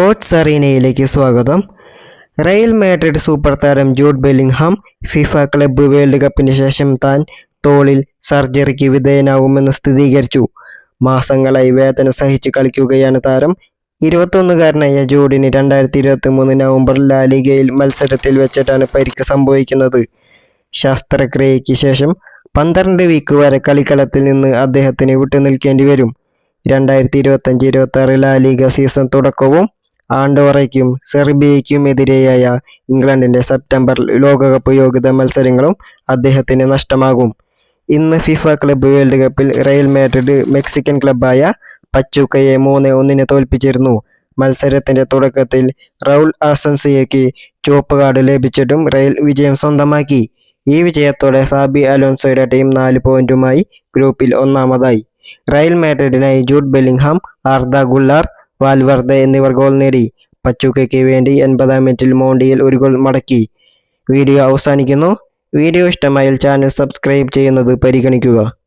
Sports അറീനയിലേക്ക് സ്വാഗതം. Real Madrid super താരം Jude Bellingham FIFA club world കപ്പിന് ശേഷം താൻ തോളിൽ സർജറിക്ക് വിധേയനാകുമെന്ന് സ്ഥിരീകരിച്ചു. മാസങ്ങളായി വേദന സഹിച്ച് കളിക്കുകയാണ് താരം. ഇരുപത്തൊന്നുകാരനായ ജൂഡിന് രണ്ടായിരത്തി ഇരുപത്തി മൂന്ന് നവംബർ ലാലിഗയിൽ മത്സരത്തിൽ വെച്ചിട്ടാണ് പരിക്ക് സംഭവിക്കുന്നത്. ശസ്ത്രക്രിയയ്ക്ക് ശേഷം പന്ത്രണ്ട് വീക്ക് വരെ കളിക്കളത്തിൽ നിന്ന് അദ്ദേഹത്തിന് വിട്ടുനിൽക്കേണ്ടി വരും. രണ്ടായിരത്തി ഇരുപത്തഞ്ച് ഇരുപത്തി ആറ് ലാലിഗ സീസൺ തുടക്കവും ആൻഡോറയ്ക്കും സെർബിയയ്ക്കുമെതിരെയായ ഇംഗ്ലണ്ടിന്റെ സെപ്റ്റംബർ ലോകകപ്പ് യോഗ്യത മത്സരങ്ങളും അദ്ദേഹത്തിന് നഷ്ടമാകും. ഇന്ന് ഫിഫ ക്ലബ്ബ് വേൾഡ് കപ്പിൽ റയൽ മാഡ്രിഡ് മെക്സിക്കൻ ക്ലബ്ബായ പച്ചൂക്കയെ മൂന്ന് ഒന്നിന് തോൽപ്പിച്ചിരുന്നു. മത്സരത്തിന്റെ തുടക്കത്തിൽ റൗൾ ആസൻസിയയ്ക്ക് ചുവപ്പ് കാർഡ് ലഭിച്ചിട്ടും റയൽ വിജയം സ്വന്തമാക്കി. ഈ വിജയത്തോടെ സാബി അലോൻസോയുടെ ടീം നാല് പോയിന്റുമായി ഗ്രൂപ്പിൽ ഒന്നാമതായി. Real മാഡ്രിഡിനായി Jude Bellingham Arda Guler Valverde എന്നിവർ ഗോൾ നേടി. പച്ചുക്കയ്ക്ക് വേണ്ടി എൺപതാം മിനിറ്റിൽ മോണ്ടിയിൽ ഒരു ഗോൾ മടക്കി. വീഡിയോ അവസാനിക്കുന്നു. വീഡിയോ ഇഷ്ടമായാൽ ചാനൽ സബ്സ്ക്രൈബ് ചെയ്യുന്നത് പരിഗണിക്കുക.